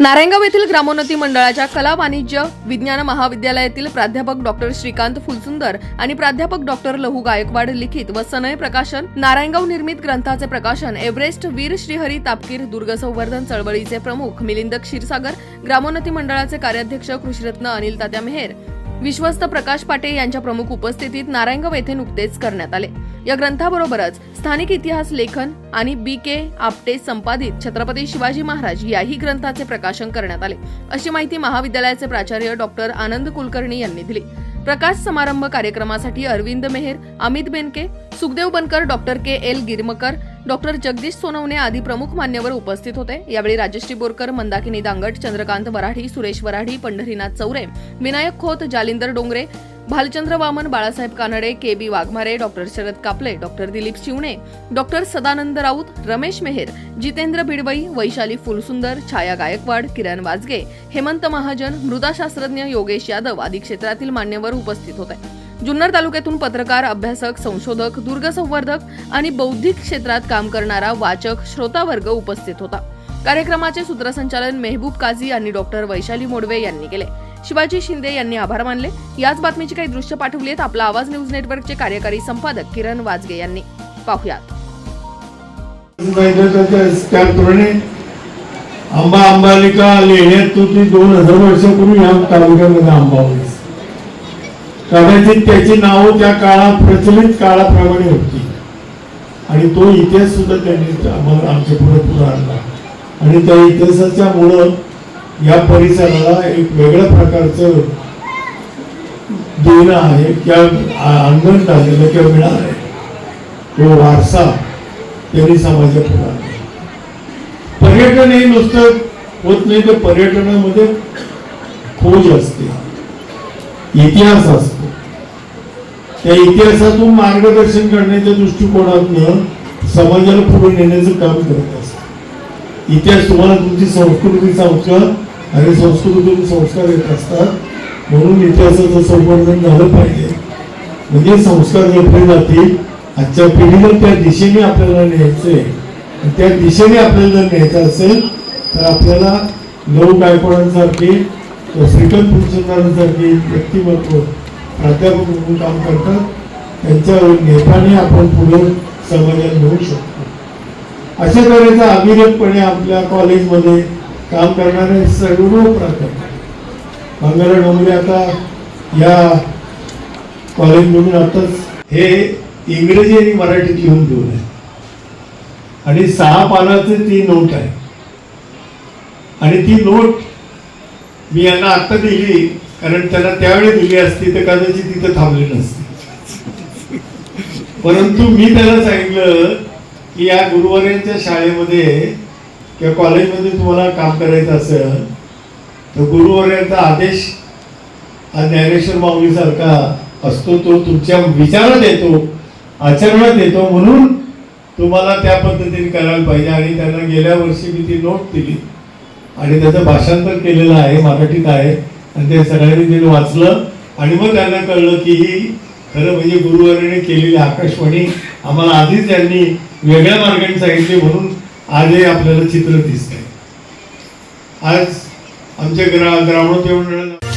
नारायणगाव येथील ग्रामोन्नती मंडळाच्या कला वाणिज्य विज्ञान महाविद्यालयातील प्राध्यापक डॉक्टर श्रीकांत फुलसुंदर आणि प्राध्यापक डॉक्टर लहू गायकवाड लिखित व सनय प्रकाशन नारायणगाव निर्मित ग्रंथाचे प्रकाशन एव्हरेस्ट वीर श्रीहरी तापकीर दुर्ग संवर्धन चळवळीचे प्रमुख मिलिंद क्षीरसागर ग्रामोन्नती मंडळाचे कार्याध्यक्ष कृषीरत्न अनिल तात्या मेहेर. विश्वस्त प्रकाश पाटे यांच्या प्रमुख उपस्थितीत नारायणगाव येथे नुकतेच करण्यात आले. या ग्रंथाबरोबरच स्थानिक इतिहास लेखन आणि बी के आपटे संपादित छत्रपती शिवाजी महाराज याही ग्रंथाचे प्रकाशन करण्यात आले. अशी माहिती महाविद्यालयाचे प्राचार्य डॉक्टर आनंद कुलकर्णी यांनी दिली. प्रकाश समारंभ कार्यक्रमासाठी Arvind Meher Amit Benke Sukhdev Bankar doctor K L Giramkar doctor Jagdish Sonawane आदी प्रमुख मान्यवर उपस्थित होते. यावेळी Rajshri Borkar Mandakini Dangat Chandrakant Varathi Suresh Varathi Pandharinath Chaure Vinayak Khot Jalindar Dongre Bhalchandra Vaman Balasaheb Kanade K B Waghmare doctor Sharad Kaple doctor Dilip Shivane doctor Sadanand Raut Ramesh Meher Jitendra Bhidwai Vaishali Phulsundar छाया गायकवाड किरण वाजगे हेमंत महाजन मृदाशास्त्रज्ञ योगेश यादव आदी क्षेत्रातील मान्यवर उपस्थित होते. जुन्नर तालुक्यातून पत्रकार अभ्यासक संशोधक दुर्गसंवर्धक आणि बौद्धिक क्षेत्रात काम करणारा वाचक श्रोतावर्ग उपस्थित होता. कार्यक्रमाचे सूत्रसंचालन मेहबूब काझी आणि डॉक्टर वैशाली मोडवे यांनी केले. शिवाजी शिंदे यांनी आभार मानले. याच बातमीची काही दृश्य पाठवली आहेत आपला आवाज न्यूज नेटवर्कचे कार्यकारी संपादक किरण वाजगे यांनी. पाहुयात. आंबा अंबालिका लेण्यात तो ती दोन हजार वर्षापूर्वी ह्या तालुक्यामध्ये आंबा होती. कदाचित त्याची नावं त्या काळा प्रचलित काळाप्रमाणे होती. आणि तो इतिहास सुद्धा त्यांनी आम्हाला आमच्या पुढे पुढे आणला. आणि त्या इतिहासाच्या मुळं या परिसराला एक वेगळ्या प्रकारचं देणं आहे किंवा अंगण झालेलं किंवा मिळालं आहे. तो वारसा त्यांनी समाजात होणार पर्यटन हे नुसतं होत नाही तर पर्यटनामध्ये खोज असते. इतिहास असतो. त्या इतिहासातून मार्गदर्शन करण्याच्या दृष्टिकोनातनं समाजाला पुढे नेण्याचं काम करत असतं. इतिहास तुम्हाला तुमची संस्कृती सांगतं आणि संस्कृतीतून संस्कार येत असतात. म्हणून इतिहासाचं संवर्धन झालं पाहिजे. म्हणजे संस्कार जपले जातील. आजच्या पिढीला त्या दिशेने आपल्याला न्यायचंय आहे त्या दिशेने आपल्याला जर न्यायचं असेल तर आपल्याला नऊ गायकवाडांसारखे किंवा श्रीकांत फुलचंदारांसारखे व्यक्तिमत्व प्राध्यापक म्हणून काम करतात. त्यांच्या नेताने आपण पुढे समाजात घेऊ शकतो. अशा तऱ्हेचा अविरतपणे आपल्या कॉलेजमध्ये काम करणारे सर्व प्राध्यापक मंगला डोंगरे आता या कॉलेजमधून आताच हे इंग्रजी आणि मराठीत लिहून घेऊन आहे. आणि सहा पानाचे ती नोट आहे. आणि ती नोट मी यांना आत्ता दिली कारण त्यांना त्यावेळी दिली असती तर कदाचित तिथं थांबली नसती. परंतु मी त्याला सांगितलं की या गुरुवाऱ्यांच्या शाळेमध्ये किंवा कॉलेजमध्ये तुम्हाला काम करायचं असेल तर गुरुवाऱ्यांचा आदेश हा ज्ञानेश्वर माऊलीसारखा असतो तो तुमच्या विचारात येतो आचरणात येतो म्हणून तुम्हाला त्या पद्धतीने करायला पाहिजे. आणि त्यांना गेल्या वर्षी मी ती नोट दिली. आणि त्याचं भाषांतर केलेलं आहे मराठीत आहे. आणि ते सगळ्यांनी ते वाचलं. आणि मग त्यांना कळलं की ही खरं म्हणजे गुरुवारीने केलेली आकाशवाणी आम्हाला आधीच त्यांनी वेगळ्या मार्गाने सांगितली म्हणून आजही आपल्याला चित्र दिसतंय. आज आमच्या ग्रा ग्रामोद्योग मंडळाला